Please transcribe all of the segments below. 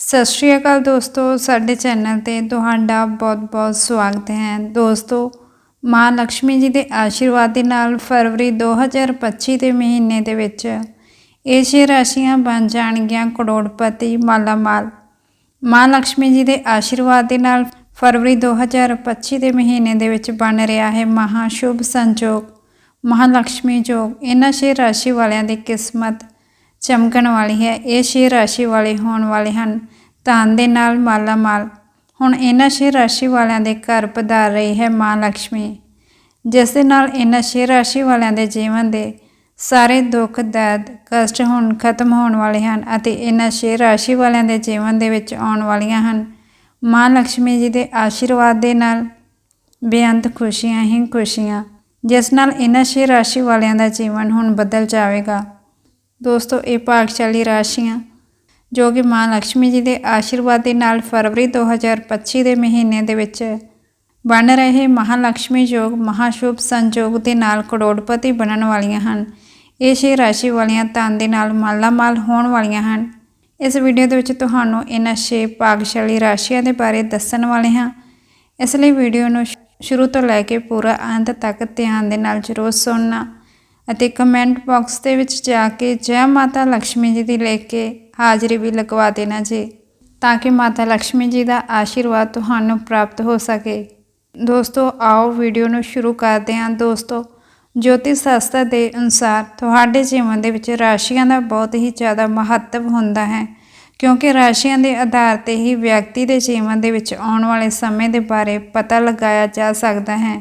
ਸਤਿ ਸ਼੍ਰੀ ਅਕਾਲ ਦੋਸਤੋ, ਸਾਡੇ ਚੈਨਲ ਤੇ ਤੁਹਾਡਾ ਬਹੁਤ-ਬਹੁਤ ਸਵਾਗਤ ਹੈ। ਦੋਸਤੋ, ਮਾਂ ਲక్ష్ਮੀ ਜੀ ਦੇ ਆਸ਼ੀਰਵਾਦ ਦੇ ਨਾਲ ਫਰਵਰੀ 2025 ਦੇ ਮਹੀਨੇ ਦੇ ਵਿੱਚ ਇਹ ਛੇ ਰਾਸ਼ੀਆਂ ਬਣ ਜਾਣਗੀਆਂ ਕਰੋੜਪਤੀ ਮਾਲਾਮਾਲ। ਮਾਂ ਲక్ష్ਮੀ ਜੀ ਦੇ ਆਸ਼ੀਰਵਾਦ ਦੇ ਨਾਲ ਫਰਵਰੀ 2025 ਦੇ ਮਹੀਨੇ ਦੇ ਵਿੱਚ ਬਣ ਰਿਹਾ ਹੈ ਮਹਾ ਸ਼ੁਭ ਸੰਜੋਗ ਮਹਾਲక్ష్ਮੀ ਜੋਗ। ਇਹਨਾਂ ਛੇ ਰਾਸ਼ੀ ਵਾਲਿਆਂ ਦੀ ਕਿਸਮਤ ਚਮਕਣ ਵਾਲੀ ਹੈ। ਇਹ ਛੇ ਰਾਸ਼ੀ ਵਾਲੇ ਹੋਣ ਵਾਲੇ ਹਨ। ਧਨ ਦੇ ਨਾਲ ਮਾਲਾ ਮਾਲ। ਹੁਣ ਇਹਨਾਂ ਛੇ ਰਾਸ਼ੀ ਵਾਲਿਆਂ ਦੇ ਘਰ ਪਧਾਰ ਰਹੀ ਹੈ ਮਾਂ ਲక్ష్ਮੀ ਜਿਸ ਦੇ ਨਾਲ ਇਹਨਾਂ ਛੇ ਰਾਸ਼ੀ ਵਾਲਿਆਂ ਦੇ ਜੀਵਨ ਦੇ ਸਾਰੇ ਦੁੱਖ, ਦਰਦ, ਕਸ਼ਟ ਹੁਣ ਖਤਮ ਹੋਣ ਵਾਲੇ ਹਨ ਅਤੇ ਇਹਨਾਂ ਛੇ ਰਾਸ਼ੀ ਵਾਲਿਆਂ ਦੇ ਜੀਵਨ ਦੇ ਵਿੱਚ ਆਉਣ ਵਾਲੀਆਂ ਹਨ। ਮਾਂ ਲక్ష్ਮੀ ਜੀ ਦੇ ਆਸ਼ੀਰਵਾਦ ਦੇ ਨਾਲ ਬੇਅੰਤ ਖੁਸ਼ੀਆਂ ਹੀ ਖੁਸ਼ੀਆਂ। ਜਿਸ ਨਾਲ ਇਹਨਾਂ ਛੇ ਰਾਸ਼ੀ ਵਾਲਿਆਂ ਦਾ ਜੀਵਨ ਹੁਣ ਬਦਲ ਜਾਵੇਗਾ। ਦੋਸਤੋ, ਇਹ ਭਾਗਸ਼ਾਲੀ ਰਾਸ਼ੀਆਂ ਜੋ ਕਿ ਮਾਂ ਲక్ష్ਮੀ ਜੀ ਦੇ ਆਸ਼ੀਰਵਾਦ ਦੇ ਨਾਲ ਫਰਵਰੀ 2025 ਦੇ ਮਹੀਨੇ ਦੇ ਵਿੱਚ ਬਣ ਰਹੇ ਮਹਾਲక్ష్ਮੀ ਯੋਗ, ਮਹਾਸ਼ੁਭ ਸੰਯੋਗ ਦੇ ਨਾਲ ਕਰੋੜਪਤੀ ਬਣਨ ਵਾਲੀਆਂ ਹਨ। ਇਹ ਛੇ ਰਾਸ਼ੀ ਵਾਲੀਆਂ ਧਨ ਦੇ ਨਾਲ ਮਾਲਾਮਾਲ ਹੋਣ ਵਾਲੀਆਂ ਹਨ। ਇਸ ਵੀਡੀਓ ਦੇ ਵਿੱਚ ਤੁਹਾਨੂੰ ਇਹਨਾਂ ਛੇ ਭਾਗਸ਼ਾਲੀ ਰਾਸ਼ੀਆਂ ਦੇ ਬਾਰੇ ਦੱਸਣ ਵਾਲੇ ਹਾਂ। ਇਸ ਲਈ ਵੀਡੀਓ ਨੂੰ ਸ਼ੁਰੂ ਤੋਂ ਲੈ ਕੇ ਪੂਰਾ ਅੰਤ ਤੱਕ ਧਿਆਨ ਦੇ ਨਾਲ ਜ਼ਰੂਰ ਸੁਣਨਾ। ਅਤੇ ਕਮੈਂਟ ਬਾਕਸ ਦੇ ਵਿੱਚ ਜਾ ਕੇ ਜੈ ਮਾਤਾ ਲక్ష్ਮੀ ਜੀ ਦੀ ਲਿਖ ਕੇ ਹਾਜ਼ਰੀ ਵੀ ਲਗਵਾ ਦੇਣਾ ਜੀ, ਤਾਂ ਕਿ ਮਾਤਾ ਲక్ష్ਮੀ ਜੀ ਦਾ ਆਸ਼ੀਰਵਾਦ ਤੁਹਾਨੂੰ ਪ੍ਰਾਪਤ ਹੋ ਸਕੇ। ਦੋਸਤੋ, ਆਓ ਵੀਡੀਓ ਨੂੰ ਸ਼ੁਰੂ ਕਰਦੇ ਹਾਂ। ਦੋਸਤੋ, ਜੋਤੀ ਸ਼ਾਸਤਰ ਦੇ ਅਨੁਸਾਰ ਤੁਹਾਡੇ ਜੀਵਨ ਦੇ ਵਿੱਚ ਰਾਸ਼ੀਆਂ ਦਾ ਬਹੁਤ ਹੀ ਜ਼ਿਆਦਾ ਮਹੱਤਵ ਹੁੰਦਾ ਹੈ, ਕਿਉਂਕਿ ਰਾਸ਼ੀਆਂ ਦੇ ਆਧਾਰ ਤੇ ਹੀ ਵਿਅਕਤੀ ਦੇ ਜੀਵਨ ਦੇ ਵਿੱਚ ਆਉਣ ਵਾਲੇ ਸਮੇਂ ਦੇ ਬਾਰੇ ਪਤਾ ਲਗਾਇਆ ਜਾ ਸਕਦਾ ਹੈ।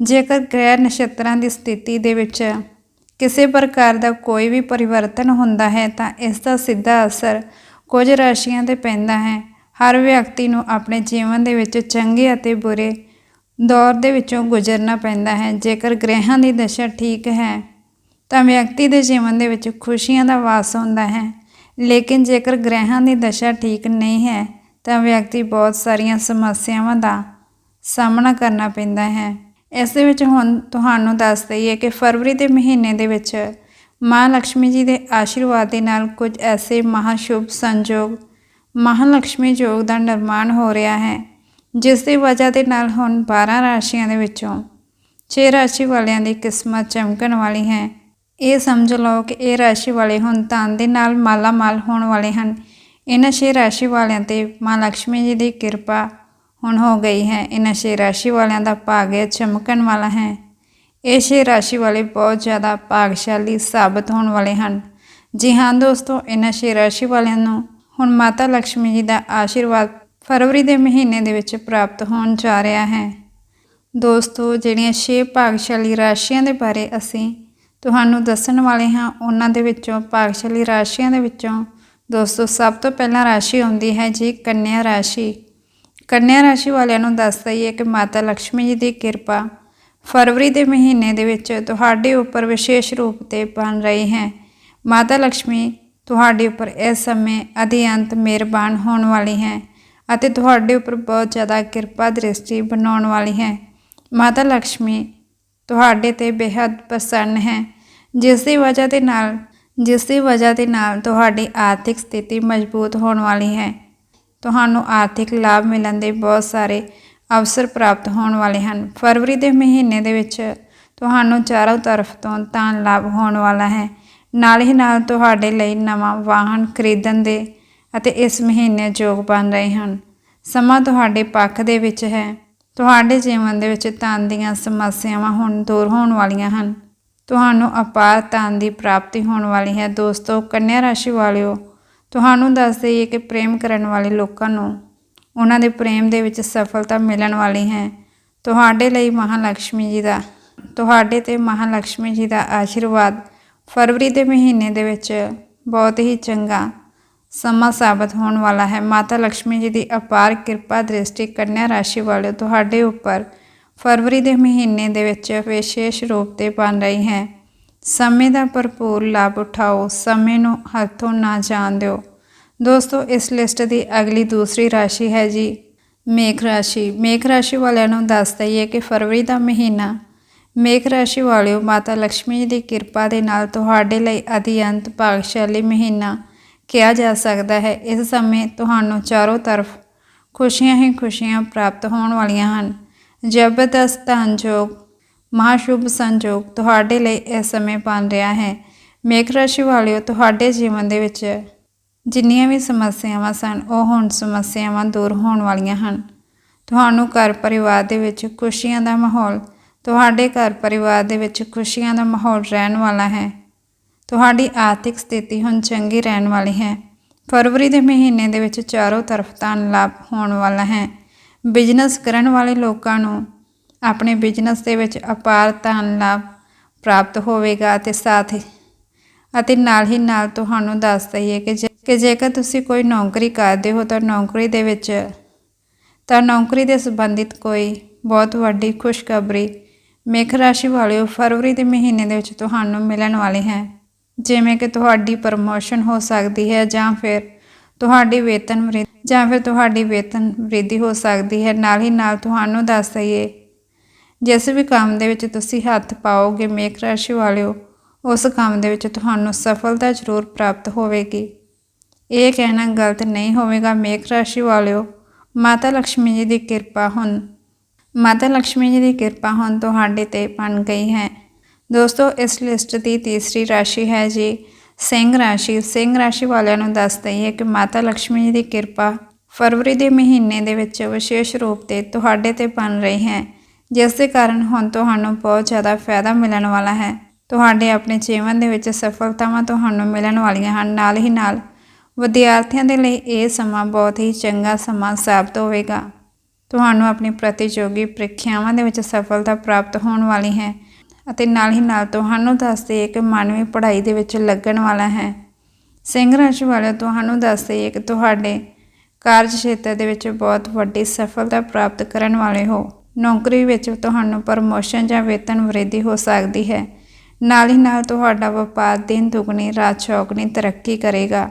ਜੇਕਰ ਗ੍ਰਹਿ ਨਸ਼ਤਰਾਂ ਦੀ ਸਥਿਤੀ ਦੇ ਵਿੱਚ ਕਿਸੇ ਪ੍ਰਕਾਰ ਦਾ ਕੋਈ ਵੀ ਪਰਿਵਰਤਨ ਹੁੰਦਾ ਹੈ ਤਾਂ ਇਸ ਦਾ ਸਿੱਧਾ ਅਸਰ ਕੁਝ ਰਾਸ਼ੀਆਂ ਤੇ ਪੈਂਦਾ ਹੈ। ਹਰ ਵਿਅਕਤੀ ਨੂੰ ਆਪਣੇ ਜੀਵਨ ਦੇ ਵਿੱਚ ਚੰਗੇ ਅਤੇ ਬੁਰੇ ਦੌਰ ਦੇ ਵਿੱਚੋਂ ਗੁਜ਼ਰਨਾ ਪੈਂਦਾ ਹੈ। ਜੇਕਰ ਗ੍ਰਹਿਾਂ ਦੀ ਦਸ਼ਾ ਠੀਕ ਹੈ ਤਾਂ ਵਿਅਕਤੀ ਦੇ ਜੀਵਨ ਦੇ ਵਿੱਚ ਖੁਸ਼ੀਆਂ ਦਾ ਵਾਸ ਹੁੰਦਾ ਹੈ। ਲੇਕਿਨ ਜੇਕਰ ਗ੍ਰਹਿਾਂ ਦੀ ਦਸ਼ਾ ਠੀਕ ਨਹੀਂ ਹੈ ਤਾਂ ਵਿਅਕਤੀ ਬਹੁਤ ਸਾਰੀਆਂ ਸਮੱਸਿਆਵਾਂ ਦਾ ਸਾਹਮਣਾ ਕਰਨਾ ਪੈਂਦਾ ਹੈ। ਇਸ ਦੇ ਵਿੱਚ ਹੁਣ ਤੁਹਾਨੂੰ ਦੱਸ ਦਈਏ ਕਿ ਫਰਵਰੀ ਦੇ ਮਹੀਨੇ ਦੇ ਵਿੱਚ ਮਾਂ ਲక్ష్ਮੀ ਜੀ ਦੇ ਆਸ਼ੀਰਵਾਦ ਦੇ ਨਾਲ ਕੁਝ ਐਸੇ ਮਹਾਸ਼ੁਭ ਸੰਜੋਗ ਮਹਾਲక్ష్ਮੀ ਯੋਗ ਦਾ ਨਿਰਮਾਣ ਹੋ ਰਿਹਾ ਹੈ, ਜਿਸ ਦੀ ਵਜ੍ਹਾ ਦੇ ਨਾਲ ਹੁਣ 12 ਰਾਸ਼ੀਆਂ ਦੇ ਵਿੱਚੋਂ 6 ਰਾਸ਼ੀ ਵਾਲਿਆਂ ਦੀ ਕਿਸਮਤ ਚਮਕਣ ਵਾਲੀ ਹੈ। ਇਹ ਸਮਝ ਲਓ ਕਿ ਇਹ ਰਾਸ਼ੀ ਵਾਲੇ ਹੁਣ ਧਨ ਦੇ ਨਾਲ ਮਾਲਾ ਮਾਲ ਹੋਣ ਵਾਲੇ ਹਨ। ਇਹਨਾਂ 6 ਰਾਸ਼ੀ ਵਾਲਿਆਂ ਤੇ ਮਾਂ ਲక్ష్ਮੀ ਜੀ ਦੀ ਕਿਰਪਾ ਹੁਣ ਹੋ ਗਈ ਹੈ। ਇਹਨਾਂ ਛੇ ਰਾਸ਼ੀ ਵਾਲਿਆਂ ਦਾ ਭਾਗਯ ਚਮਕਣ ਵਾਲਾ ਹੈ। ਇਹ ਛੇ ਰਾਸ਼ੀ ਵਾਲੇ ਬਹੁਤ ਜ਼ਿਆਦਾ ਭਾਗਸ਼ਾਲੀ ਸਾਬਤ ਹੋਣ ਵਾਲੇ ਹਨ। ਜੀ ਹਾਂ ਦੋਸਤੋ, ਇਹਨਾਂ ਛੇ ਰਾਸ਼ੀ ਵਾਲਿਆਂ ਨੂੰ ਹੁਣ ਮਾਤਾ ਲక్ష్ਮੀ ਜੀ ਦਾ ਆਸ਼ੀਰਵਾਦ ਫਰਵਰੀ ਦੇ ਮਹੀਨੇ ਦੇ ਵਿੱਚ ਪ੍ਰਾਪਤ ਹੋਣ ਜਾ ਰਿਹਾ ਹੈ। ਦੋਸਤੋ, ਜਿਹੜੀਆਂ ਛੇ ਭਾਗਸ਼ਾਲੀ ਰਾਸ਼ੀਆਂ ਦੇ ਬਾਰੇ ਅਸੀਂ ਤੁਹਾਨੂੰ ਦੱਸਣ ਵਾਲੇ ਹਾਂ, ਉਹਨਾਂ ਦੇ ਵਿੱਚੋਂ ਭਾਗਸ਼ਾਲੀ ਰਾਸ਼ੀਆਂ ਦੇ ਵਿੱਚੋਂ ਦੋਸਤੋ ਸਭ ਤੋਂ ਪਹਿਲਾਂ ਰਾਸ਼ੀ ਆਉਂਦੀ ਹੈ ਜੀ, ਕੰਨਿਆ ਰਾਸ਼ੀ। ਕੰਨਿਆ ਰਾਸ਼ੀ ਵਾਲਿਆਂ ਨੂੰ ਦੱਸ ਦਈਏ ਕਿ ਮਾਤਾ ਲక్ష్ਮੀ ਜੀ ਦੀ ਕਿਰਪਾ ਫਰਵਰੀ ਦੇ ਮਹੀਨੇ ਦੇ ਵਿੱਚ ਤੁਹਾਡੇ ਉੱਪਰ ਵਿਸ਼ੇਸ਼ ਰੂਪ ਤੇ ਬਣ ਰਹੀ ਹੈ। ਮਾਤਾ ਲక్ష్ਮੀ ਤੁਹਾਡੇ ਉੱਪਰ ਇਸ ਸਮੇਂ ਅਧਿਅੰਤ ਮਿਹਰਬਾਨ ਹੋਣ ਵਾਲੀ ਹੈ ਅਤੇ ਤੁਹਾਡੇ ਉੱਪਰ ਬਹੁਤ ਜ਼ਿਆਦਾ ਕਿਰਪਾ ਦ੍ਰਿਸ਼ਟੀ ਬਣਾਉਣ ਵਾਲੀ ਹੈ। ਮਾਤਾ ਲక్ష్ਮੀ ਤੁਹਾਡੇ ਤੇ ਬੇहद ਪ੍ਰਸੰਨ ਹੈ। ਜਿਸ ਦੀ ਵਜ੍ਹਾ ਦੇ ਨਾਲ, ਜਿਸ ਦੀ ਵਜ੍ਹਾ ਦੇ ਨਾਲ ਤੁਹਾਡੀ ਆਰਥਿਕ ਸਥਿਤੀ ਮਜ਼ਬੂਤ ਹੋਣ ਵਾਲੀ ਹੈ। ਤੁਹਾਨੂੰ ਆਰਥਿਕ ਲਾਭ ਮਿਲਣ ਦੇ ਬਹੁਤ ਸਾਰੇ ਅਵਸਰ ਪ੍ਰਾਪਤ ਹੋਣ ਵਾਲੇ ਹਨ। ਫਰਵਰੀ ਦੇ ਮਹੀਨੇ ਦੇ ਵਿੱਚ ਤੁਹਾਨੂੰ ਚਾਰੋਂ ਤਰਫ ਤੋਂ ਧਨ ਲਾਭ ਹੋਣ ਵਾਲਾ ਹੈ। ਨਾਲ ਹੀ ਨਾਲ ਤੁਹਾਡੇ ਲਈ ਨਵਾਂ ਵਾਹਨ ਖਰੀਦਣ ਦੇ ਅਤੇ ਇਸ ਮਹੀਨੇ ਯੋਗ ਬਣ ਰਹੇ ਹਨ। ਸਮਾਂ ਤੁਹਾਡੇ ਪੱਖ ਦੇ ਵਿੱਚ ਹੈ। ਤੁਹਾਡੇ ਜੀਵਨ ਦੇ ਵਿੱਚ ਧਨ ਦੀਆਂ ਸਮੱਸਿਆਵਾਂ ਹੁਣ ਦੂਰ ਹੋਣ ਵਾਲੀਆਂ ਹਨ। ਤੁਹਾਨੂੰ ਅਪਾਰ ਧਨ ਦੀ ਪ੍ਰਾਪਤੀ ਹੋਣ ਵਾਲੀ ਹੈ। ਦੋਸਤੋ, ਕੰਨਿਆ ਰਾਸ਼ੀ ਵਾਲਿਓ ਤੁਹਾਨੂੰ ਦੱਸ ਦਈਏ ਕਿ ਪ੍ਰੇਮ ਕਰਨ ਵਾਲੇ ਲੋਕਾਂ ਨੂੰ ਉਹਨਾਂ ਦੇ ਪ੍ਰੇਮ ਦੇ ਵਿੱਚ ਸਫਲਤਾ ਮਿਲਣ ਵਾਲੀ ਹੈ। ਤੁਹਾਡੇ ਲਈ ਮਹਾਲక్ష్ਮੀ ਜੀ ਦਾ, ਤੁਹਾਡੇ ਤੇ ਮਹਾਲక్ష్ਮੀ ਜੀ ਦਾ ਆਸ਼ੀਰਵਾਦ ਫਰਵਰੀ ਦੇ ਮਹੀਨੇ ਦੇ ਵਿੱਚ ਬਹੁਤ ਹੀ ਚੰਗਾ ਸਮਾਂ ਸਾਬਤ ਹੋਣ ਵਾਲਾ ਹੈ। ਮਾਤਾ ਲక్ష్ਮੀ ਜੀ ਦੀ ਅਪਾਰ ਕਿਰਪਾ ਦ੍ਰਿਸ਼ਟੀ ਕੰਨਿਆ ਰਾਸ਼ੀ ਵਾਲੇ ਤੁਹਾਡੇ ਉੱਪਰ ਫਰਵਰੀ ਦੇ ਮਹੀਨੇ ਦੇ ਵਿੱਚ ਵਿਸ਼ੇਸ਼ ਰੂਪ ਤੇ ਬਣ ਰਹੀ ਹੈ। ਸਮੇਂ ਦਾ ਭਰਪੂਰ ਲਾਭ ਉਠਾਓ, ਸਮੇਂ ਨੂੰ ਹੱਥੋਂ ਨਾ ਜਾਣ ਦਿਓ। ਦੋਸਤੋ, ਇਸ ਲਿਸਟ ਦੀ ਅਗਲੀ ਦੂਸਰੀ ਰਾਸ਼ੀ ਹੈ ਜੀ ਮੇਖ ਰਾਸ਼ੀ। ਮੇਖ ਰਾਸ਼ੀ ਵਾਲਿਆਂ ਨੂੰ ਦੱਸ ਦਈਏ ਕਿ ਫਰਵਰੀ ਦਾ ਮਹੀਨਾ ਮੇਖ ਰਾਸ਼ੀ ਵਾਲਿਓ, ਮਾਤਾ ਲక్ష్ਮੀ ਜੀ ਦੀ ਕਿਰਪਾ ਦੇ ਨਾਲ ਤੁਹਾਡੇ ਲਈ ਅਧਿਅੰਤ ਭਾਗਸ਼ਾਲੀ ਮਹੀਨਾ ਕਿਹਾ ਜਾ ਸਕਦਾ ਹੈ। ਇਸ ਸਮੇਂ ਤੁਹਾਨੂੰ ਚਾਰੋਂ ਤਰਫ ਖੁਸ਼ੀਆਂ ਹੀ ਖੁਸ਼ੀਆਂ ਪ੍ਰਾਪਤ ਹੋਣ ਵਾਲੀਆਂ ਹਨ। ਜ਼ਬਰਦਸਤ ਧਨਯੋਗ ਮਹਾਸ਼ੁਭ ਸੰਜੋਗ ਤੁਹਾਡੇ ਲਈ ਇਸ ਸਮੇਂ ਬਣ ਰਿਹਾ ਹੈ। ਮੇਖ ਰਾਸ਼ੀ ਵਾਲਿਓ, ਤੁਹਾਡੇ ਜੀਵਨ ਦੇ ਵਿੱਚ ਜਿੰਨੀਆਂ ਵੀ ਸਮੱਸਿਆਵਾਂ ਸਨ, ਉਹ ਹੁਣ ਸਮੱਸਿਆਵਾਂ ਦੂਰ ਹੋਣ ਵਾਲੀਆਂ ਹਨ। ਤੁਹਾਨੂੰ ਘਰ ਪਰਿਵਾਰ ਦੇ ਵਿੱਚ ਖੁਸ਼ੀਆਂ ਦਾ ਮਾਹੌਲ, ਤੁਹਾਡੇ ਘਰ ਪਰਿਵਾਰ ਦੇ ਵਿੱਚ ਖੁਸ਼ੀਆਂ ਦਾ ਮਾਹੌਲ ਰਹਿਣ ਵਾਲਾ ਹੈ। ਤੁਹਾਡੀ ਆਰਥਿਕ ਸਥਿਤੀ ਹੁਣ ਚੰਗੀ ਰਹਿਣ ਵਾਲੀ ਹੈ। ਫਰਵਰੀ ਦੇ ਮਹੀਨੇ ਦੇ ਵਿੱਚ ਚਾਰੋਂ ਤਰਫ ਧਨ ਲਾਭ ਹੋਣ ਵਾਲਾ ਹੈ। ਬਿਜ਼ਨਸ ਕਰਨ ਵਾਲੇ ਲੋਕਾਂ ਨੂੰ ਆਪਣੇ ਬਿਜ਼ਨਸ ਦੇ ਵਿੱਚ ਅਪਾਰ ਧਨ ਲਾਭ ਪ੍ਰਾਪਤ ਹੋਵੇਗਾ ਅਤੇ ਸਾਥ ਅਤੇ ਨਾਲ ਹੀ ਨਾਲ ਤੁਹਾਨੂੰ ਦੱਸ ਦਈਏ ਕਿ ਜੇ- ਕਿ ਜੇਕਰ ਤੁਸੀਂ ਕੋਈ ਨੌਕਰੀ ਕਰਦੇ ਹੋ ਤਾਂ ਨੌਕਰੀ ਦੇ ਵਿੱਚ, ਤਾਂ ਨੌਕਰੀ ਦੇ ਸੰਬੰਧਿਤ ਕੋਈ ਬਹੁਤ ਵੱਡੀ ਖੁਸ਼ਖਬਰੀ ਮੇਖ ਰਾਸ਼ੀ ਵਾਲਿਓ ਫਰਵਰੀ ਦੇ ਮਹੀਨੇ ਦੇ ਵਿੱਚ ਤੁਹਾਨੂੰ ਮਿਲਣ ਵਾਲੀ ਹੈ। ਜਿਵੇਂ ਕਿ ਤੁਹਾਡੀ ਪ੍ਰਮੋਸ਼ਨ ਹੋ ਸਕਦੀ ਹੈ ਜਾਂ ਫਿਰ ਤੁਹਾਡੀ ਵੇਤਨ ਜਾਂ ਫਿਰ ਤੁਹਾਡੀ ਵੇਤਨ ਵ੍ਰਿੱਧੀ ਹੋ ਸਕਦੀ ਹੈ। ਨਾਲ ਹੀ ਨਾਲ ਤੁਹਾਨੂੰ ਦੱਸ ਦਈਏ ਜਿਸ ਵੀ ਕੰਮ ਦੇ ਵਿੱਚ ਤੁਸੀਂ ਹੱਥ ਪਾਓਗੇ, ਮੇਖ ਰਾਸ਼ੀ ਵਾਲਿਓ, ਉਸ ਕੰਮ ਦੇ ਵਿੱਚ ਤੁਹਾਨੂੰ ਸਫਲਤਾ ਜ਼ਰੂਰ ਪ੍ਰਾਪਤ ਹੋਵੇਗੀ। ਇਹ ਕਹਿਣਾ ਗਲਤ ਨਹੀਂ ਹੋਵੇਗਾ, ਮੇਖ ਰਾਸ਼ੀ ਵਾਲਿਓ। ਮਾਤਾ ਲక్ష్ਮੀ ਜੀ ਦੀ ਕਿਰਪਾ ਹੁਣ, ਮਾਤਾ ਲక్ష్ਮੀ ਜੀ ਦੀ ਕਿਰਪਾ ਹੁਣ ਤੁਹਾਡੇ ਤੇ ਬਣ ਗਈ ਹੈ। ਦੋਸਤੋ, ਇਸ ਲਿਸਟ ਦੀ ਤੀਸਰੀ ਰਾਸ਼ੀ ਹੈ ਜੀ, ਸਿੰਘ ਰਾਸ਼ੀ। ਸਿੰਘ ਰਾਸ਼ੀ ਵਾਲਿਆਂ ਨੂੰ ਦੱਸ ਦਈਏ ਕਿ ਮਾਤਾ ਲక్ష్ਮੀ ਜੀ ਦੀ ਕਿਰਪਾ ਫਰਵਰੀ ਦੇ ਮਹੀਨੇ ਦੇ ਵਿੱਚ ਵਿਸ਼ੇਸ਼ ਰੂਪ ਤੇ ਤੁਹਾਡੇ ਤੇ ਬਣ ਰਹੀ ਹੈ। ਜਿਸ ਦੇ ਕਾਰਨ ਹੁਣ ਤੁਹਾਨੂੰ ਬਹੁਤ ਜ਼ਿਆਦਾ ਫਾਇਦਾ ਮਿਲਣ ਵਾਲਾ ਹੈ। ਤੁਹਾਡੇ ਆਪਣੇ ਜੀਵਨ ਦੇ ਵਿੱਚ ਸਫਲਤਾਵਾਂ ਤੁਹਾਨੂੰ ਮਿਲਣ ਵਾਲੀਆਂ ਹਨ। ਨਾਲ ਹੀ ਨਾਲ ਵਿਦਿਆਰਥੀਆਂ ਦੇ ਲਈ ਇਹ ਸਮਾਂ ਬਹੁਤ ਹੀ ਚੰਗਾ ਸਮਾਂ ਸਾਬਤ ਹੋਵੇਗਾ। ਤੁਹਾਨੂੰ ਆਪਣੀ ਪ੍ਰਤੀਯੋਗੀ ਪ੍ਰੀਖਿਆਵਾਂ ਦੇ ਵਿੱਚ ਸਫਲਤਾ ਪ੍ਰਾਪਤ ਹੋਣ ਵਾਲੀ ਹੈ ਅਤੇ ਨਾਲ ਹੀ ਨਾਲ ਤੁਹਾਨੂੰ ਦੱਸ ਦਈਏ ਕਿ ਮਾਨਵੀ ਪੜ੍ਹਾਈ ਦੇ ਵਿੱਚ ਲੱਗਣ ਵਾਲਾ ਹੈ। ਸਿੰਘ ਰਾਸ਼ੀ ਵਾਲਿਓ, ਤੁਹਾਨੂੰ ਦੱਸ ਦਈਏ ਕਿ ਤੁਹਾਡੇ ਕਾਰਜ ਖੇਤਰ ਦੇ ਵਿੱਚ ਬਹੁਤ ਵੱਡੀ ਸਫਲਤਾ ਪ੍ਰਾਪਤ ਕਰਨ ਵਾਲੇ ਹੋ। ਨੌਕਰੀ ਵਿੱਚ ਤੁਹਾਨੂੰ ਪ੍ਰਮੋਸ਼ਨ ਜਾਂ ਵੇਤਨ ਵ੍ਰਿੱਧੀ ਹੋ ਸਕਦੀ ਹੈ। ਨਾਲ ਹੀ ਨਾਲ ਤੁਹਾਡਾ ਵਪਾਰ ਦਿਨ ਦੁਗਣੀ, ਰਾਤ ਚੌਗਣੀ ਤਰੱਕੀ ਕਰੇਗਾ।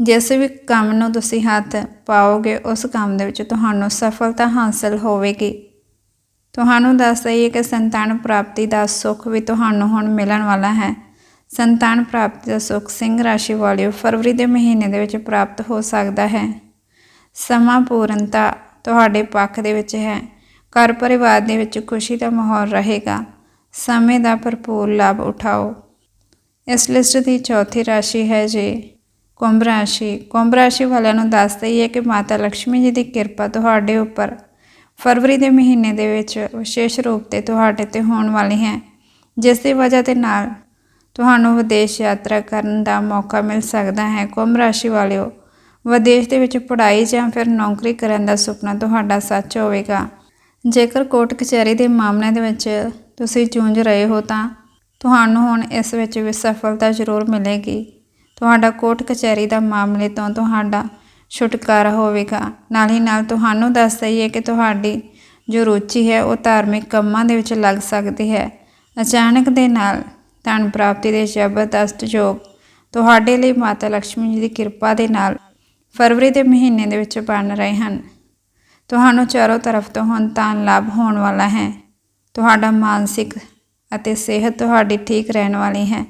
ਜਿਸ ਵੀ ਕੰਮ ਨੂੰ ਤੁਸੀਂ ਹੱਥ ਪਾਓਗੇ, ਉਸ ਕੰਮ ਦੇ ਵਿੱਚ ਤੁਹਾਨੂੰ ਸਫਲਤਾ ਹਾਸਲ ਹੋਵੇਗੀ। ਤੁਹਾਨੂੰ ਦੱਸ ਦਈਏ ਕਿ ਸੰਤਾਨ ਪ੍ਰਾਪਤੀ ਦਾ ਸੁੱਖ ਵੀ ਤੁਹਾਨੂੰ ਹੁਣ ਮਿਲਣ ਵਾਲਾ ਹੈ। ਸੰਤਾਨ ਪ੍ਰਾਪਤੀ ਦਾ ਸੁੱਖ ਸਿੰਘ ਰਾਸ਼ੀ ਵਾਲਿਓ ਫਰਵਰੀ ਦੇ ਮਹੀਨੇ ਦੇ ਵਿੱਚ ਪ੍ਰਾਪਤ ਹੋ ਸਕਦਾ ਹੈ। ਸਮਾਂ ਪੂਰਨਤਾ ਤੁਹਾਡੇ ਪੱਖ ਦੇ ਵਿੱਚ ਹੈ। ਘਰ ਪਰਿਵਾਰ ਦੇ ਵਿੱਚ ਖੁਸ਼ੀ ਦਾ ਮਾਹੌਲ ਰਹੇਗਾ। ਸਮੇਂ ਦਾ ਭਰਪੂਰ ਲਾਭ ਉਠਾਓ। ਇਸ ਲਿਸਟ ਦੀ ਚੌਥੀ ਰਾਸ਼ੀ ਹੈ ਜੀ, ਕੁੰਭ ਰਾਸ਼ੀ। ਕੁੰਭ ਰਾਸ਼ੀ ਵਾਲਿਆਂ ਨੂੰ ਦੱਸ ਦਈਏ ਕਿ ਮਾਤਾ ਲక్ష్ਮੀ ਜੀ ਦੀ ਕਿਰਪਾ ਤੁਹਾਡੇ ਉੱਪਰ ਫਰਵਰੀ ਦੇ ਮਹੀਨੇ ਦੇ ਵਿੱਚ ਵਿਸ਼ੇਸ਼ ਰੂਪ ਤੇ ਤੁਹਾਡੇ ਤੇ ਹੋਣ ਵਾਲੀ ਹੈ, ਜਿਸ ਦੀ ਵਜ੍ਹਾ ਦੇ ਨਾਲ ਤੁਹਾਨੂੰ ਵਿਦੇਸ਼ ਯਾਤਰਾ ਕਰਨ ਦਾ ਮੌਕਾ ਮਿਲ ਸਕਦਾ ਹੈ। ਕੁੰਭ ਰਾਸ਼ੀ ਵਾਲਿਓ, ਵਿਦੇਸ਼ ਦੇ ਵਿੱਚ ਪੜ੍ਹਾਈ ਜਾਂ ਫਿਰ ਨੌਕਰੀ ਕਰਨ ਦਾ ਸੁਪਨਾ ਤੁਹਾਡਾ ਸੱਚ ਹੋਵੇਗਾ। ਜੇਕਰ ਕੋਰਟ ਕਚਹਿਰੀ ਦੇ ਮਾਮਲਿਆਂ ਦੇ ਵਿੱਚ ਤੁਸੀਂ ਜੂਝ ਰਹੇ ਹੋ ਤਾਂ ਤੁਹਾਨੂੰ ਹੁਣ ਇਸ ਵਿੱਚ ਵੀ ਸਫਲਤਾ ਜ਼ਰੂਰ ਮਿਲੇਗੀ। ਤੁਹਾਡਾ ਕੋਰਟ ਕਚਹਿਰੀ ਦਾ ਮਾਮਲੇ ਤੋਂ ਤੁਹਾਡਾ ਛੁਟਕਾਰਾ ਹੋਵੇਗਾ। ਨਾਲ ਹੀ ਨਾਲ ਤੁਹਾਨੂੰ ਦੱਸ ਦਈਏ ਕਿ ਤੁਹਾਡੀ ਜੋ ਰੁਚੀ ਹੈ, ਉਹ ਧਾਰਮਿਕ ਕੰਮਾਂ ਦੇ ਵਿੱਚ ਲੱਗ ਸਕਦੀ ਹੈ। ਅਚਾਨਕ ਦੇ ਨਾਲ ਧਨ ਪ੍ਰਾਪਤੀ ਦੇ ਜ਼ਬਰਦਸਤ ਯੋਗ ਤੁਹਾਡੇ ਲਈ ਮਾਤਾ ਲక్ష్ਮੀ ਜੀ ਦੀ ਕਿਰਪਾ ਦੇ ਨਾਲ ਫਰਵਰੀ ਦੇ ਮਹੀਨੇ ਦੇ ਵਿੱਚ ਬਣ ਰਹੇ ਹਨ। ਤੁਹਾਨੂੰ ਚਾਰੋਂ ਤਰਫ ਤੋਂ ਹੁਣ ਧਨ ਲਾਭ ਹੋਣ ਵਾਲਾ ਹੈ। ਤੁਹਾਡਾ ਮਾਨਸਿਕ ਅਤੇ ਸਿਹਤ ਤੁਹਾਡੀ ਠੀਕ ਰਹਿਣ ਵਾਲੀ ਹੈ।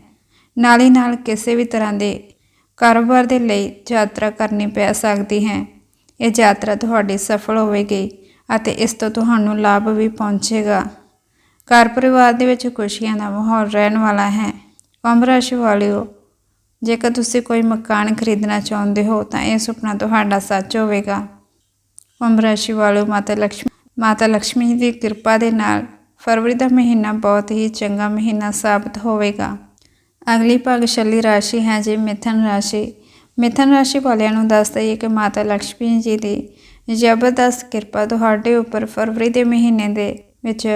ਨਾਲ ਹੀ ਨਾਲ ਕਿਸੇ ਵੀ ਤਰ੍ਹਾਂ ਦੇ ਕਾਰੋਬਾਰ ਦੇ ਲਈ ਯਾਤਰਾ ਕਰਨੀ ਪੈ ਸਕਦੀ ਹੈ। ਇਹ ਯਾਤਰਾ ਤੁਹਾਡੀ ਸਫਲ ਹੋਵੇਗੀ ਅਤੇ ਇਸ ਤੋਂ ਤੁਹਾਨੂੰ ਲਾਭ ਵੀ ਪਹੁੰਚੇਗਾ। ਘਰ ਪਰਿਵਾਰ ਦੇ ਵਿੱਚ ਖੁਸ਼ੀਆਂ ਦਾ ਮਾਹੌਲ ਰਹਿਣ ਵਾਲਾ ਹੈ। ਕੁੰਭ ਰਾਸ਼ੀ ਵਾਲਿਓ, ਜੇਕਰ ਤੁਸੀਂ ਕੋਈ ਮਕਾਨ ਖਰੀਦਣਾ ਚਾਹੁੰਦੇ ਹੋ ਤਾਂ ਇਹ ਸੁਪਨਾ ਤੁਹਾਡਾ ਸੱਚ ਹੋਵੇਗਾ। ਕੁੰਭ ਰਾਸ਼ੀ ਵਾਲੇ ਮਾਤਾ ਲక్ష్ਮੀ ਮਾਤਾ ਲక్ష్ਮੀ ਦੀ ਕਿਰਪਾ ਦੇ ਨਾਲ ਫਰਵਰੀ ਦਾ ਮਹੀਨਾ ਬਹੁਤ ਹੀ ਚੰਗਾ ਮਹੀਨਾ ਸਾਬਤ ਹੋਵੇਗਾ। ਅਗਲੀ ਭਾਗਸ਼ਾਲੀ ਰਾਸ਼ੀ ਹੈ ਜੀ ਮਿਥਨ ਰਾਸ਼ੀ। ਮਿਥਨ ਰਾਸ਼ੀ ਵਾਲਿਆਂ ਨੂੰ ਦੱਸ ਦਈਏ ਕਿ ਮਾਤਾ ਲక్ష్ਮੀ ਜੀ ਦੀ ਜ਼ਬਰਦਸਤ ਕਿਰਪਾ ਤੁਹਾਡੇ ਉੱਪਰ ਫਰਵਰੀ ਦੇ ਮਹੀਨੇ ਦੇ ਵਿੱਚ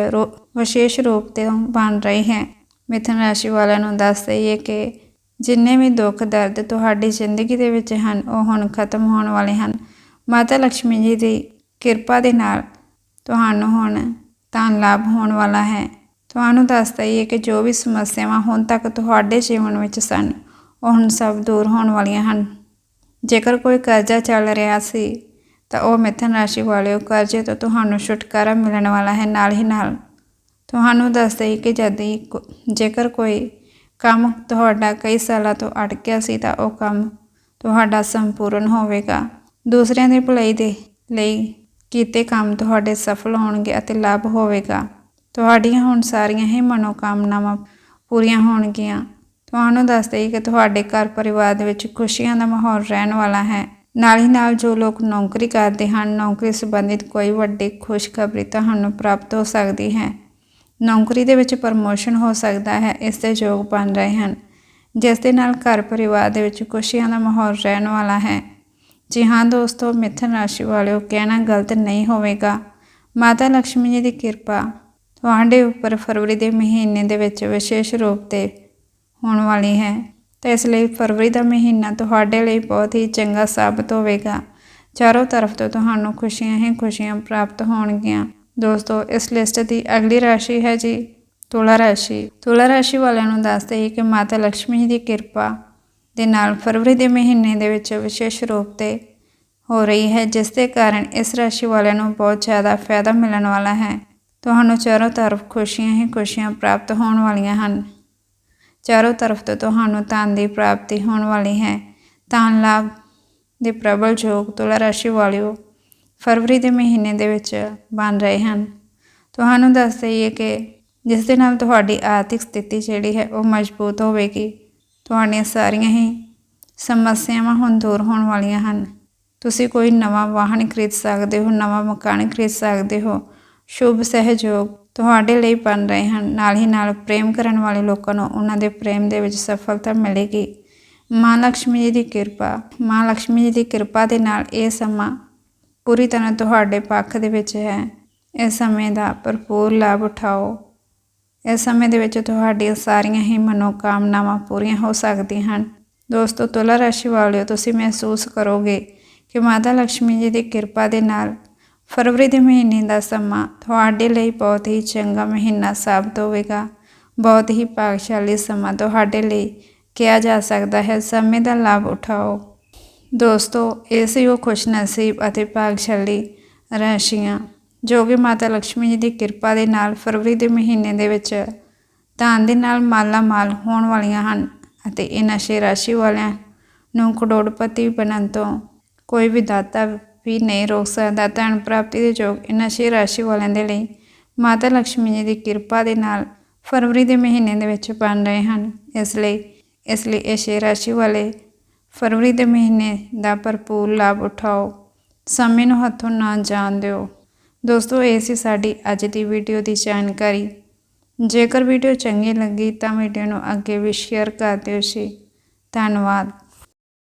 ਵਿਸ਼ੇਸ਼ ਰੂਪ ਤੇ ਬਣ ਰਹੀ ਹੈ। ਮਿਥਨ ਰਾਸ਼ੀ ਵਾਲਿਆਂ ਨੂੰ ਦੱਸ ਦਈਏ ਕਿ ਜਿੰਨੇ ਵੀ ਦੁੱਖ ਦਰਦ ਤੁਹਾਡੀ ਜ਼ਿੰਦਗੀ ਦੇ ਵਿੱਚ ਹਨ, ਉਹ ਹੁਣ ਖਤਮ ਹੋਣ ਵਾਲੇ ਹਨ। ਮਾਤਾ ਲక్ష్ਮੀ ਜੀ ਦੀ ਕਿਰਪਾ ਦੇ ਨਾਲ ਤੁਹਾਨੂੰ ਹੁਣ ਧਨ ਲਾਭ ਹੋਣ ਵਾਲਾ ਹੈ। ਤੁਹਾਨੂੰ ਦੱਸ ਦਈਏ ਕਿ ਜੋ ਵੀ ਸਮੱਸਿਆਵਾਂ ਹੁਣ ਤੱਕ ਤੁਹਾਡੇ ਜੀਵਨ ਵਿੱਚ ਸਨ, ਉਹ ਹੁਣ ਸਭ ਦੂਰ ਹੋਣ ਵਾਲੀਆਂ ਹਨ। ਜੇਕਰ ਕੋਈ ਕਰਜ਼ਾ ਚੱਲ ਰਿਹਾ ਸੀ, ਤਾਂ ਉਹ ਮਿਥਨ ਰਾਸ਼ੀ ਵਾਲਿਓ ਕਰਜ਼ੇ ਤੋਂ ਤੁਹਾਨੂੰ ਛੁਟਕਾਰਾ ਮਿਲਣ ਵਾਲਾ ਹੈ ਨਾਲ ਹੀ ਨਾਲ। ਤੁਹਾਨੂੰ ਦੱਸ ਦਈਏ ਕਿ ਜਦ ਜੇਕਰ ਕੋਈ ਕੰਮ ਤੁਹਾਡਾ ਕਈ ਸਾਲਾਂ ਤੋਂ ਅਟਕਿਆ ਸੀ, ਤਾਂ ਉਹ ਕੰਮ ਤੁਹਾਡਾ ਸੰਪੂਰਨ ਹੋਵੇਗਾ। ਦੂਸਰਿਆਂ ਦੀ ਭਲਾਈ ਦੇ ਲਈ ਕੀਤੇ ਕੰਮ ਤੁਹਾਡੇ ਸਫਲ ਹੋਣਗੇ ਅਤੇ ਲਾਭ ਹੋਵੇਗਾ। ਤੁਹਾਡੀਆਂ ਹੁਣ ਸਾਰੀਆਂ ਹੀ ਮਨੋਕਾਮਨਾਵਾਂ ਪੂਰੀਆਂ ਹੋਣਗੀਆਂ। ਤੁਹਾਨੂੰ ਦੱਸ ਦੇਈਏ ਕਿ ਤੁਹਾਡੇ ਘਰ ਪਰਿਵਾਰ ਦੇ ਵਿੱਚ ਖੁਸ਼ੀਆਂ ਦਾ ਮਾਹੌਲ ਰਹਿਣ ਵਾਲਾ ਹੈ। ਨਾਲ ਹੀ ਨਾਲ ਜੋ ਲੋਕ ਨੌਕਰੀ ਕਰਦੇ ਹਨ, ਨੌਕਰੀ ਸੰਬੰਧਿਤ ਕੋਈ ਵੱਡੀ ਖੁਸ਼ਖਬਰੀ ਤੁਹਾਨੂੰ ਪ੍ਰਾਪਤ ਹੋ ਸਕਦੀ ਹੈ। ਨੌਕਰੀ ਦੇ ਵਿੱਚ ਪ੍ਰਮੋਸ਼ਨ ਹੋ ਸਕਦਾ ਹੈ, ਇਸ ਦੇ ਯੋਗ ਬਣ ਰਹੇ ਹਨ, ਜਿਸ ਦੇ ਨਾਲ ਘਰ ਪਰਿਵਾਰ ਦੇ ਵਿੱਚ ਖੁਸ਼ੀਆਂ ਦਾ ਮਾਹੌਲ ਰਹਿਣ ਵਾਲਾ ਹੈ। ਜੀ ਹਾਂ ਦੋਸਤੋ, ਮਿਥਨ ਰਾਸ਼ੀ ਵਾਲਿਓ, ਕਹਿਣਾ ਗਲਤ ਨਹੀਂ ਹੋਵੇਗਾ। ਮਾਤਾ ਲక్ష్ਮੀ ਜੀ ਦੀ ਕਿਰਪਾ। ਤੁਹਾਡੇ ਉੱਪਰ ਫਰਵਰੀ ਦੇ ਮਹੀਨੇ ਦੇ ਵਿੱਚ ਵਿਸ਼ੇਸ਼ ਰੂਪ ਤੇ ਹੋਣ ਵਾਲੀ ਹੈ। ਤਾਂ ਇਸ ਲਈ ਫਰਵਰੀ ਦਾ ਮਹੀਨਾ ਤੁਹਾਡੇ ਲਈ ਬਹੁਤ ਹੀ ਚੰਗਾ ਸਾਬਤ ਹੋਵੇਗਾ। ਚਾਰੋਂ ਤਰਫ ਤੋਂ ਤੁਹਾਨੂੰ ਖੁਸ਼ੀਆਂ ਹੀ ਖੁਸ਼ੀਆਂ ਪ੍ਰਾਪਤ ਹੋਣਗੀਆਂ। ਦੋਸਤੋ, ਇਸ ਲਿਸਟ ਦੀ ਅਗਲੀ ਰਾਸ਼ੀ ਹੈ ਜੀ ਤੁਲਾ ਰਾਸ਼ੀ। ਤੁਲਾ ਰਾਸ਼ੀ ਵਾਲਿਆਂ ਨੂੰ ਦੱਸਦੇ ਹੀ ਕਿ ਮਾਤਾ ਲక్ష్ਮੀ ਜੀ ਦੀ ਕਿਰਪਾ ਦੇ ਨਾਲ ਫਰਵਰੀ ਦੇ ਮਹੀਨੇ ਦੇ ਵਿੱਚ ਵਿਸ਼ੇਸ਼ ਰੂਪ ਤੇ ਹੋ ਰਹੀ ਹੈ, ਜਿਸ ਦੇ ਕਾਰਨ ਇਸ ਰਾਸ਼ੀ ਵਾਲਿਆਂ ਨੂੰ ਬਹੁਤ ਜ਼ਿਆਦਾ ਫਾਇਦਾ ਮਿਲਣ ਵਾਲਾ ਹੈ। ਤੁਹਾਨੂੰ ਚਾਰੋਂ ਤਰਫ ਖੁਸ਼ੀਆਂ ਹੀ ਖੁਸ਼ੀਆਂ ਪ੍ਰਾਪਤ ਹੋਣ ਵਾਲੀਆਂ ਹਨ। ਚਾਰੋਂ ਤਰਫ ਤੋਂ ਤੁਹਾਨੂੰ ਧਨ ਦੀ ਪ੍ਰਾਪਤੀ ਹੋਣ ਵਾਲੀ ਹੈ। ਧਨ ਲਾਭ ਦੇ ਪ੍ਰਬਲ ਯੋਗ ਤੁਲਾ ਰਾਸ਼ੀ ਵਾਲਿਓ ਫਰਵਰੀ ਦੇ ਮਹੀਨੇ ਦੇ ਵਿੱਚ ਬਣ ਰਹੇ ਹਨ। ਤੁਹਾਨੂੰ ਦੱਸ ਦਈਏ ਕਿ ਜਿਸ ਦੇ ਨਾਲ ਤੁਹਾਡੀ ਆਰਥਿਕ ਸਥਿਤੀ ਜਿਹੜੀ ਹੈ, ਉਹ ਮਜ਼ਬੂਤ ਹੋਵੇਗੀ। ਤੁਹਾਡੀਆਂ ਸਾਰੀਆਂ ਹੀ ਸਮੱਸਿਆਵਾਂ ਹੁਣ ਦੂਰ ਹੋਣ ਵਾਲੀਆਂ ਹਨ। ਤੁਸੀਂ ਕੋਈ ਨਵਾਂ ਵਾਹਨ ਖਰੀਦ ਸਕਦੇ ਹੋ, ਨਵਾਂ ਮਕਾਨ ਖਰੀਦ ਸਕਦੇ ਹੋ, ਸ਼ੁਭ ਸਹਿਯੋਗ ਤੁਹਾਡੇ ਲਈ ਬਣ ਰਹੇ ਹਨ। ਨਾਲ ਹੀ ਨਾਲ ਪ੍ਰੇਮ ਕਰਨ ਵਾਲੇ ਲੋਕਾਂ ਨੂੰ ਉਹਨਾਂ ਦੇ ਪ੍ਰੇਮ ਦੇ ਵਿੱਚ ਸਫਲਤਾ ਮਿਲੇਗੀ। ਮਾਂ ਲక్ష్ਮੀ ਜੀ ਦੀ ਕਿਰਪਾ, ਮਾਂ ਲక్ష్ਮੀ ਜੀ ਦੀ ਕਿਰਪਾ ਦੇ ਨਾਲ ਇਹ ਸਮਾਂ ਪੂਰੀ ਤਰ੍ਹਾਂ ਤੁਹਾਡੇ ਪੱਖ ਦੇ ਵਿੱਚ ਹੈ। ਇਸ ਸਮੇਂ ਦਾ ਭਰਪੂਰ ਲਾਭ ਉਠਾਓ। ਇਸ ਸਮੇਂ ਦੇ ਵਿੱਚ ਤੁਹਾਡੀਆਂ ਸਾਰੀਆਂ ਹੀ ਮਨੋਕਾਮਨਾਵਾਂ ਪੂਰੀਆਂ ਹੋ ਸਕਦੀਆਂ ਹਨ। ਦੋਸਤੋ, ਤੁਲਾ ਰਾਸ਼ੀ ਵਾਲਿਓ, ਤੁਸੀਂ ਮਹਿਸੂਸ ਕਰੋਗੇ ਕਿ ਮਾਤਾ ਲక్ష్ਮੀ ਜੀ ਦੀ ਕਿਰਪਾ ਦੇ ਨਾਲ ਫਰਵਰੀ ਦੇ ਮਹੀਨੇ ਦਾ ਸਮਾਂ ਤੁਹਾਡੇ ਲਈ ਬਹੁਤ ਹੀ ਚੰਗਾ ਮਹੀਨਾ ਸਾਬਤ ਹੋਵੇਗਾ। ਬਹੁਤ ਹੀ ਭਾਗਸ਼ਾਲੀ ਸਮਾਂ ਤੁਹਾਡੇ ਲਈ ਕਿਹਾ ਜਾ ਸਕਦਾ ਹੈ। ਸਮੇਂ ਦਾ ਲਾਭ ਉਠਾਓ। ਦੋਸਤੋ ਇਸ ਸੀ ਉਹ ਖੁਸ਼ਨਸੀਬ ਅਤੇ ਭਾਗਸ਼ਾਲੀ ਰਾਸ਼ੀਆਂ। ਜੋ ਕਿ ਮਾਤਾ ਲక్ష్ਮੀ ਜੀ ਦੀ ਕਿਰਪਾ ਦੇ ਨਾਲ ਫਰਵਰੀ ਦੇ ਮਹੀਨੇ ਦੇ ਵਿੱਚ ਧਨ ਦੇ ਨਾਲ ਮਾਲਾ ਮਾਲ ਹੋਣ ਵਾਲੀਆਂ ਹਨ ਅਤੇ ਇਹਨਾਂ ਸ਼ੇ ਰਾਸ਼ੀ ਵਾਲਿਆਂ ਨੂੰ ਕਰੋੜਪਤੀ ਬਣਨ ਤੋਂ ਕੋਈ ਵੀ ਦਾਤਾ ਵੀ ਨਹੀਂ ਰੋਕ ਸਕਦਾ। ਧਨ ਪ੍ਰਾਪਤੀ ਦੇ ਯੋਗ ਇਹਨਾਂ ਸ਼ੇ ਰਾਸ਼ੀ ਵਾਲਿਆਂ ਦੇ ਲਈ ਮਾਤਾ ਲక్ష్ਮੀ ਜੀ ਦੀ ਕਿਰਪਾ ਦੇ ਨਾਲ ਫਰਵਰੀ ਦੇ ਮਹੀਨੇ ਦੇ ਵਿੱਚ ਬਣ ਰਹੇ ਹਨ। ਇਸ ਲਈ ਇਸ ਲਈ ਇਹ ਸ਼ੇ ਰਾਸ਼ੀ ਵਾਲੇ ਫਰਵਰੀ ਦੇ ਮਹੀਨੇ ਦਾ ਭਰਪੂਰ ਲਾਭ ਉਠਾਓ। ਸਮੇਂ ਨੂੰ ਹੱਥੋਂ ਨਾ ਜਾਣ ਦਿਓ। ਦੋਸਤੋ, ਇਹ ਸੀ ਸਾਡੀ ਅੱਜ ਦੀ ਵੀਡੀਓ ਦੀ ਜਾਣਕਾਰੀ। ਜੇਕਰ ਵੀਡੀਓ ਚੰਗੀ ਲੱਗੀ ਤਾਂ ਵੀਡੀਓ ਨੂੰ ਅੱਗੇ ਵੀ ਸ਼ੇਅਰ ਕਰ ਦਿਓ ਜੀ। ਧੰਨਵਾਦ।